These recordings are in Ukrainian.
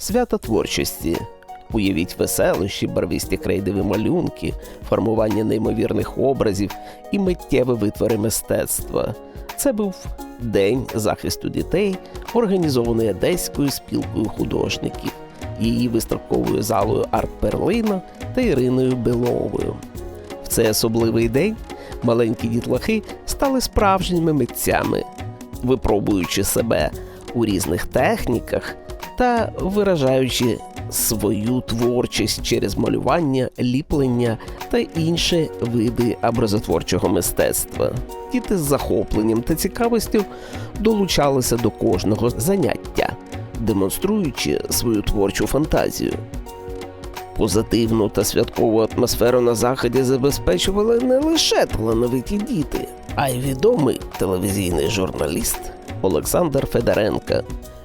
свята творчості. Уявіть веселощі, барвисті крейдові малюнки, формування неймовірних образів і миттєві витвори мистецтва. Це був День захисту дітей, організований Одеською спілкою художників, її виставковою залою Арт Перлина та Іриною Беловою. В цей особливий день маленькі дітлахи стали справжніми митцями, випробуючи себе у різних техніках та виражаючи свою творчість через малювання, ліплення та інші види образотворчого мистецтва. Діти з захопленням та цікавістю долучалися до кожного заняття, демонструючи свою творчу фантазію. Позитивну та святкову атмосферу на заході забезпечували не лише талановиті діти, а й відомий телевізійний журналіст Олександр Федоренко.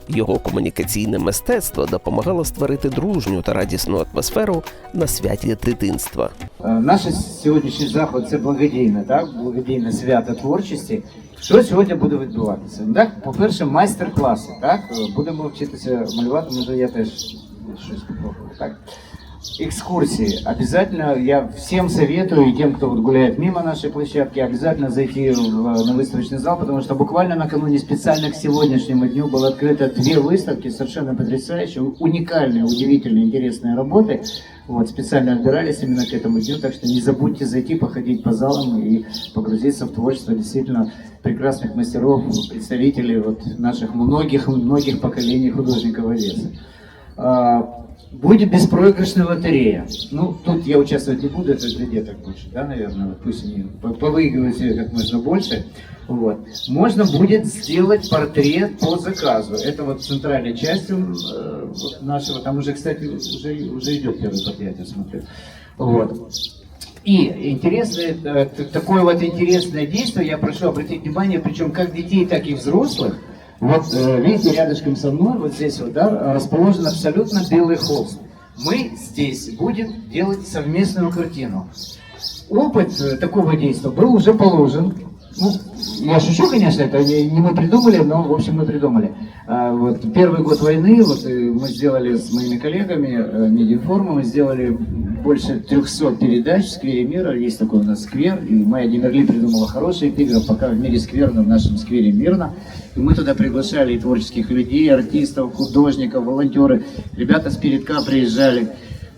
Його комунікаційне мистецтво допомагало створити дружню та радісну атмосферу на святі дитинства. Е, Наш сьогоднішній заход це благодійне, так? Благодійне свято творчості. Що сьогодні буде відбуватися? Ну, Так, по-перше, майстер-класи, так? Е, Будемо вчитися малювати, може я теж щось попробую, так? Экскурсии. Обязательно я всем советую, и тем, кто вот гуляет мимо нашей площадки, обязательно зайти в, на выставочный зал, потому что буквально накануне специально к сегодняшнему дню было открыто две выставки, совершенно потрясающие, уникальные, удивительные, интересные работы. Вот, специально отбирались именно к этому дню, так что не забудьте зайти, походить по залам и погрузиться в творчество действительно прекрасных мастеров, представителей вот наших многих-многих поколений художников Одессы. А, Будет беспроигрышная лотерея. Ну, тут я участвовать не буду, это для деток больше, да, наверное, вот пусть они по- повыигрывают себе как можно больше. Вот. Можно будет сделать портрет по заказу. Это вот центральной частью э, нашего, там уже, кстати, уже, уже идет первый портрет, я смотрю. Вот. И интересное, э, такое вот интересное действие, я прошу обратить внимание, причем как детей, так и взрослых. Вот э, видите, рядышком со мной, вот здесь вот, да, расположен абсолютно белый холст. Мы здесь будем делать совместную картину. Опыт э, такого действия был уже положен. Ну, я шучу, конечно, это не, мы придумали, но, в общем, мы придумали. А, вот первый год войны, вот э, мы сделали с моими коллегами Медиинформа, мы сделали больше 300 передач в сквере мира. Есть такой у нас сквер, и Майя Демерли придумала хороший эпиграф, пока в мире скверно, в нашем сквере мирно. И мы туда приглашали и творческих людей, артистов, художников, волонтеры. Ребята с передка приезжали.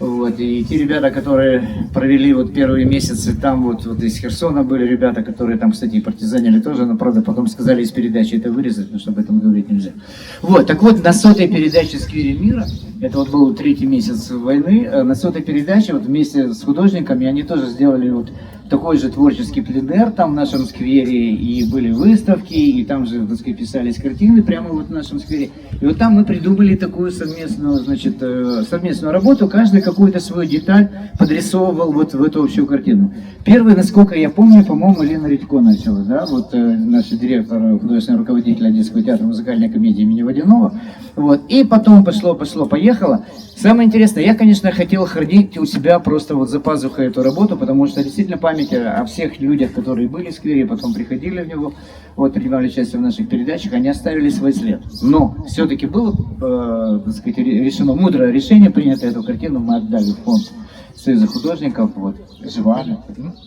Вот, и те ребята, которые провели вот первые месяцы там, вот, вот из Херсона были ребята, которые там, кстати, и партизанили тоже, но, правда, потом сказали из передачи это вырезать, потому что об этом говорить нельзя. Вот, так вот, на сотой передаче «Сквире мира», это вот был третий месяц войны, э, на сотой передаче вот вместе с художниками они тоже сделали вот такой же творческий пленер там в нашем сквере, и были выставки, и там же, так сказать, писались картины прямо вот в нашем сквере. И вот там мы придумали такую совместную, значит, э, совместную работу, каждый какую-то свою деталь подрисовывал вот в эту общую картину. Первый, насколько я помню, по-моему, Лена Редько начала, да, вот э, наш директор, художественный руководитель Одесского театра музыкальной комедии имени Водянова, вот, и потом пошло, пошло, поехало. Самое интересное, я, конечно, хотел хранить у себя просто вот за пазухой эту работу, потому что действительно память о всех людях, которые были в сквере, потом приходили в него, вот, принимали участие в наших передачах, они оставили свой след. Но все-таки было, э, так сказать, ре- решено, мудрое решение принято эту картину, мы отдали в фонд Союза художников, вот, жива же.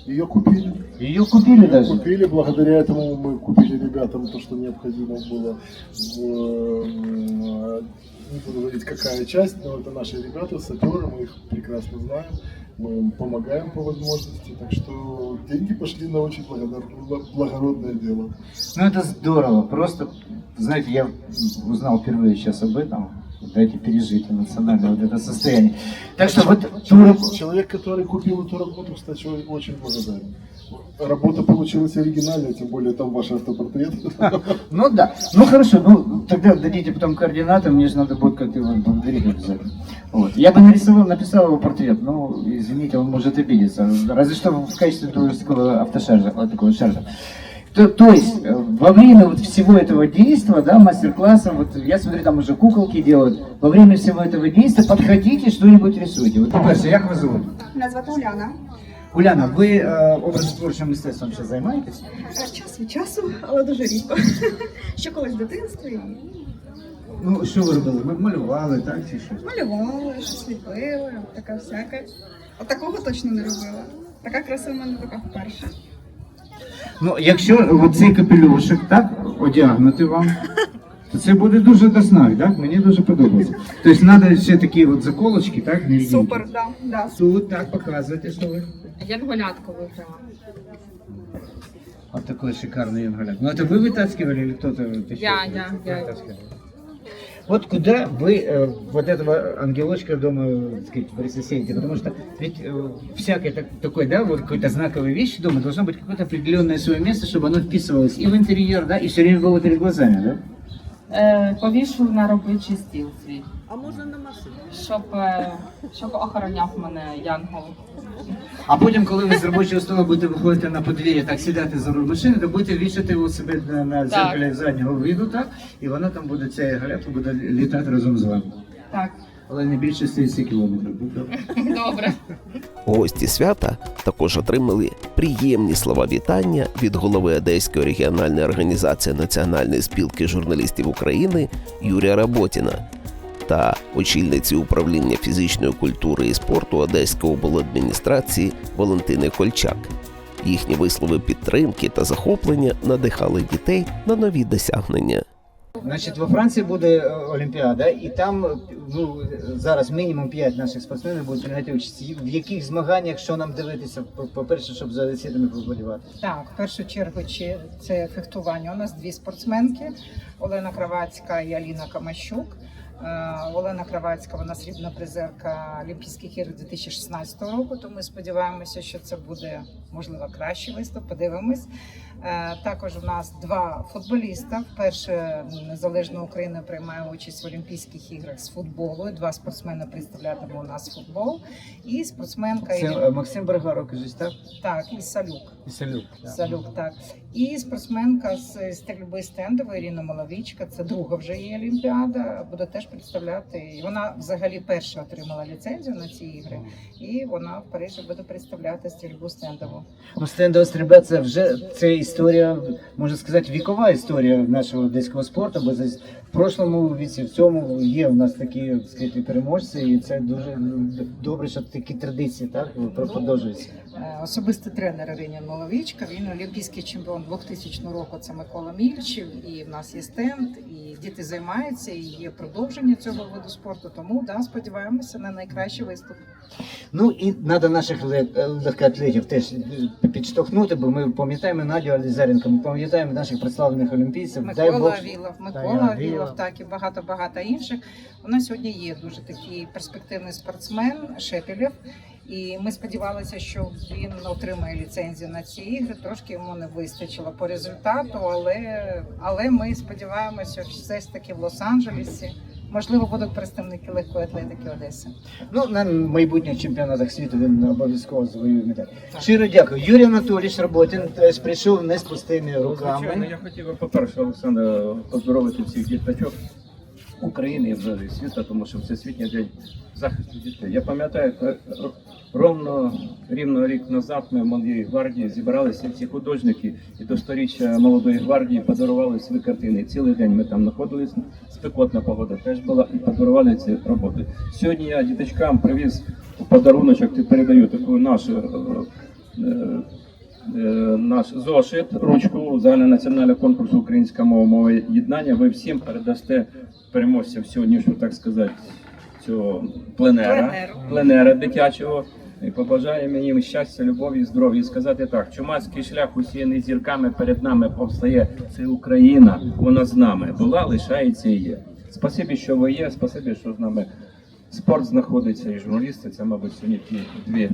Ее купили. Ее купили даже. Купили, благодаря этому мы купили ребятам то, что необходимо было. В, э, не буду говорить, какая часть, но это наши ребята, саперы, мы их прекрасно знаем. Мы им помогаем по возможности, так что деньги пошли на очень благодар- благородное дело. Ну это здорово, просто, знаете, я узнал впервые сейчас об этом, дайте пережить эмоционально вот это состояние. Так что вот ту раб- Человек, который купил эту работу, кстати, о- очень благодарен. Работа получилась оригинальная, тем более там ваш автопортрет. Ну да, ну хорошо, ну тогда дадите потом координаты, мне же надо будет как-то его благодарить обязательно. Вот. Я бы нарисовал, написал его портрет, но извините, он может обидеться, разве что в качестве такого автошаржа, вот такого шаржа. То, то есть, э, во время вот всего этого действия, да, мастер-класса, вот я смотрю, там уже куколки делают, во время всего этого действия подходите, что-нибудь рисуйте. Вот, по-перше, як вас зовут? Мене звати Уляна. Уляна, ви е, образотворчим мистецтвом ще займаєтесь? Час від часу, але дуже рідко. Ще колись в дитинстві. Ну, що ви робили? Ми малювали, так, чи що? Малювала, щось ліпила, така всяка. От такого точно не робила. Така краса в мене така вперше. Ну, якщо оцей капелюшок, так, одягнути вам, то це буде дуже доснак, так? Мені дуже подобається. Тобто треба ще такі от заколочки, так? м'ягенькі. Супер, да, да. Тут, так, показуйте, що ви. Янголятку виграла. Вот такой шикарный янголят. Ну это вы вытаскивали или кто-то? еще? Я, я, я. Вытаскивали. Вот куда вы э, вот этого ангелочка, думаю, так сказать, присоседите? Потому что ведь э, всякое так- такое, да, вот какой-то знаковая вещь дома должно быть какое-то определенное свое место, чтобы оно вписывалось и в интерьер, да, и все время было перед глазами, да? Е, повішу на робочий стіл свій. А можна на машину? Щоб, е, щоб охороняв мене янгол. А потім, коли ви з робочого столу будете виходити на подвір'я, так сідати за руль машини, то будете вішати у себе на, на зеркалі заднього виду, так? І воно там буде, ця галятка буде літати разом з вами. Так, Але не більше 30 кілометрів. Добре? добре. Гості свята також отримали приємні слова вітання від голови Одеської регіональної організації Національної спілки журналістів України Юрія Работіна та очільниці управління фізичної культури і спорту Одеської обладміністрації Валентини Кольчак. Їхні вислови підтримки та захоплення надихали дітей на нові досягнення. Значить, во Франції буде е, Олімпіада, і там ну, зараз мінімум 5 наших спортсменів будуть прийняти участь. В яких змаганнях, що нам дивитися, По- по-перше, щоб за одеситами поболівати? Так, в першу чергу чи це фехтування. У нас дві спортсменки: Олена Кравацька і Аліна Камащук. Е, Олена Кравацька, вона срібна призерка Олімпійських ігор 2016 року. То ми сподіваємося, що це буде можливо кращий виступ. Подивимось. Е, Також у нас два футболіста. Вперше незалежна Україна приймає участь в Олімпійських іграх з футболу. Два спортсмени представлятиме у нас футбол. І спортсменка Це е, Максим Бергаро, кажуть, так? так, і Салюк. І Салюк. Салюк, так. І спортсменка з стрільби стендової Ірина Маловічка, це друга вже її Олімпіада, буде теж представляти. Вона взагалі перша отримала ліцензію на ці ігри, і вона в Парижі буде представляти стрільбу стендову. Ну, стендова стрільба це вже це історія, можна сказати, вікова історія нашого одеського спорту, бо десь в прошлому віці, в цьому є у нас такі так переможці, і це дуже добре, що такі традиції так продовжуються. Е, Особистий тренер Ірина Маловічка, він олімпійський чемпіон 2000 року. Це Микола Мільчев, і в нас є стенд, і діти займаються, і є продовження цього виду спорту. Тому да, сподіваємося на найкращий виступ. Ну і треба наших ле- легкоатлетів теж е, підштовхнути, бо ми пам'ятаємо Надю Алізаренко, ми пам'ятаємо наших прославлених олімпійців. Дай Микола Бог, Авілов, Та, Микола я Авілов. так і багато багато інших. У нас сьогодні є дуже такий перспективний спортсмен Шепелєв. І ми сподівалися, що він отримає ліцензію на ці ігри. Трошки йому не вистачило по результату, але, але ми сподіваємося, що все ж таки в Лос-Анджелесі можливо будуть представники легкої атлетики Одеси. Ну, на майбутніх чемпіонатах світу він обов'язково завоює медаль. Щиро дякую. Юрій Анатолійович Роботін теж прийшов не з пустими Звичайно, руками. я хотів би, по-перше, Олександр, поздоровити всіх діточок України і взагалі світу, тому що Всесвітній день захисту дітей. Я пам'ятаю, е, ровно рівно рік назад ми в Молодій гвардії зібралися всі художники і до сторіччя молодої гвардії подарували свої картини. Цілий день ми там знаходились, спекотна погода теж була, і подарували ці роботи. Сьогодні я діточкам привіз подаруночок, ти передаю таку нашу. Е, наш зошит, ручку загальнонаціонального конкурсу Українська мова мова єднання. Ви всім передасте переможцям сьогоднішнього, так сказати, цього пленера, пленера дитячого. І побажаємо їм щастя, любові, здоров'я. І сказати так: чумацький шлях усіяний зірками перед нами повстає. Це Україна, вона з нами була, лишається і є. Спасибі, що ви є. Спасибі, що з нами спорт знаходиться і журналісти. Це, мабуть, сьогодні ті дві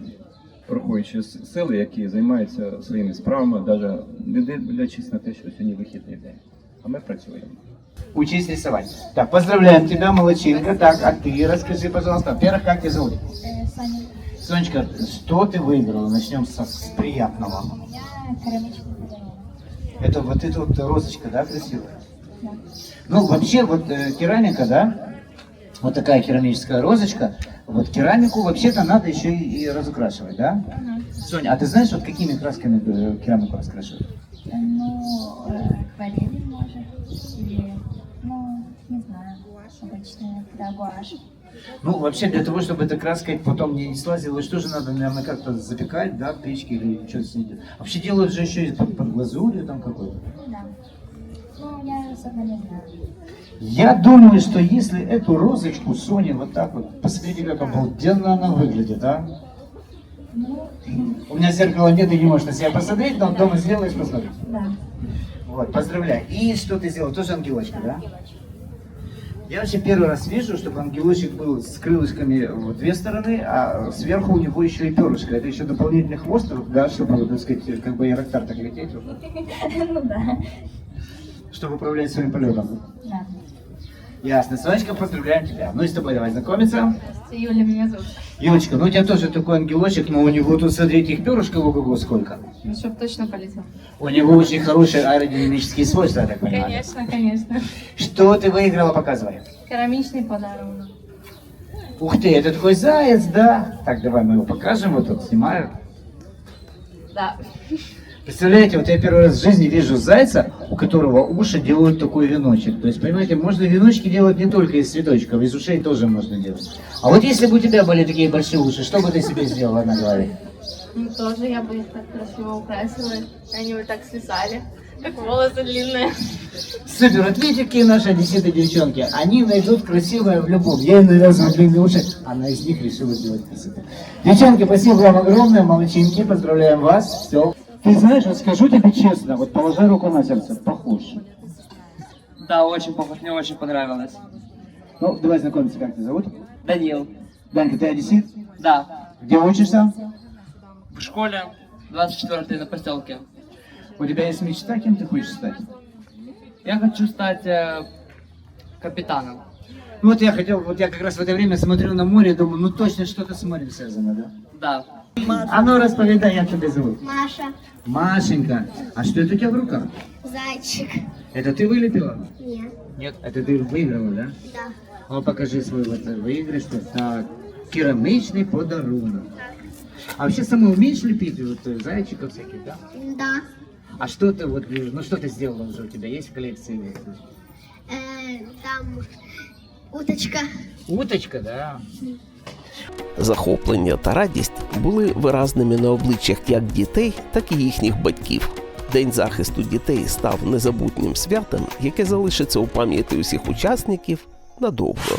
рахуючі с- сили, які займаються своїми справами, навіть не дивлячись на те, що сьогодні вихідний день. А ми працюємо. Учись рисовать. Так, поздравляем тебя, молодчинка. Так, а ты расскажи, пожалуйста, во-первых, как тебя зовут? Э, Саня, Сонечка, что ты выбрала? Начнем со, с приятного. у меня коробочка подарила. Это вот эта вот розочка, да, красивая? Да. Ну, вообще, вот э, керамика, да, вот такая керамическая розочка, вот керамику вообще-то надо еще и, и разукрашивать, да? Ага. Соня, а ты знаешь, вот какими красками э, керамику раскрашивают? Э, Ну, э, акварель может, или, ну, не знаю. обычно да, гуашь. Ну, вообще, для того, чтобы эта краска потом не слазила, что же надо, наверное, как-то запекать, да, в печке или что-то с ней делать? Вообще делают же еще и под, под глазурью там какой-то. Да. Ну, я особо не знаю. Я думаю, что если эту розочку Сони вот так вот, посмотрите, как обалденно она выглядит, а? Ну, У меня зеркала нет, и не можешь на себя посмотреть, но дома сделаешь, посмотришь. да. Вот, поздравляю. И что ты сделал? Тоже ангелочка, да? Я вообще первый раз вижу, чтобы ангелочек был с крылышками в две стороны, а сверху у него еще и перышко. Это еще дополнительный хвост, да, чтобы, так сказать, как бы ярактар так лететь, Ну да. чтобы управлять своим полетом. Да. Ясно. Сонечка, поздравляем тебя. Ну и с тобой давай знакомиться. Юля меня зовут. Юлечка, ну у тебя тоже такой ангелочек, но у него тут, смотрите, их перышков ого сколько. Ну, щоб точно полетел. У него очень хорошие аэродинамические свойства, я так понимаю. Конечно, конечно. Что ты выиграла, показывай. Керамічний подарунок. Ух ты, это такой заяц, да? Так, давай мы его покажем, вот тут снимаю. Да. Представляете, вот я первый раз в жизни вижу зайца, у которого уши делают такой веночек. То есть, понимаете, можно веночки делать не только из цветочков, из ушей тоже можно делать. А вот если бы у тебя были такие большие уши, что бы ты себе сделала на голове? Ну, тоже я бы их так красиво украсила. Они вот так свисали, как волосы длинные. Супер, вот видите, какие наши одесситы девчонки. Они найдут красивое в любом. Я ей навязываю длинные уши, она из них решила сделать красоту. Девчонки, спасибо вам огромное, молодчинки, поздравляем вас. Все. Ты знаешь, вот скажу тебе честно, вот положи руку на сердце, похож. Да, очень похож, мне очень понравилось. Ну, давай знакомиться, как тебя зовут? Данил. Данька, ты одессит? Да. Где учишься? В школе 24 на поселке. У тебя есть мечта, кем ты хочешь стать? Я хочу стать э, капитаном. Ну вот я хотел, вот я как раз в это время смотрю на море, думаю, ну точно что-то с морем связано, да? Да. А ну расповедай, как тебя зовут? Маша. Машенька, а что это у тебя в руках? Зайчик. Это ты вылепила? Нет. Нет. Это ты выиграла, да? Да. Ну покажи свой вот выигрыш. Так, керамичный подарунок. А вообще сама умеешь лепить вот э, зайчиков всяких, да? Да. А что ты вот, э, ну что ты сделала уже у тебя есть в коллекции? Э, там уточка. Уточка, да. Захоплення та радість були виразними на обличчях як дітей, так і їхніх батьків. День захисту дітей став незабутнім святом, яке залишиться у пам'яті усіх учасників надовго.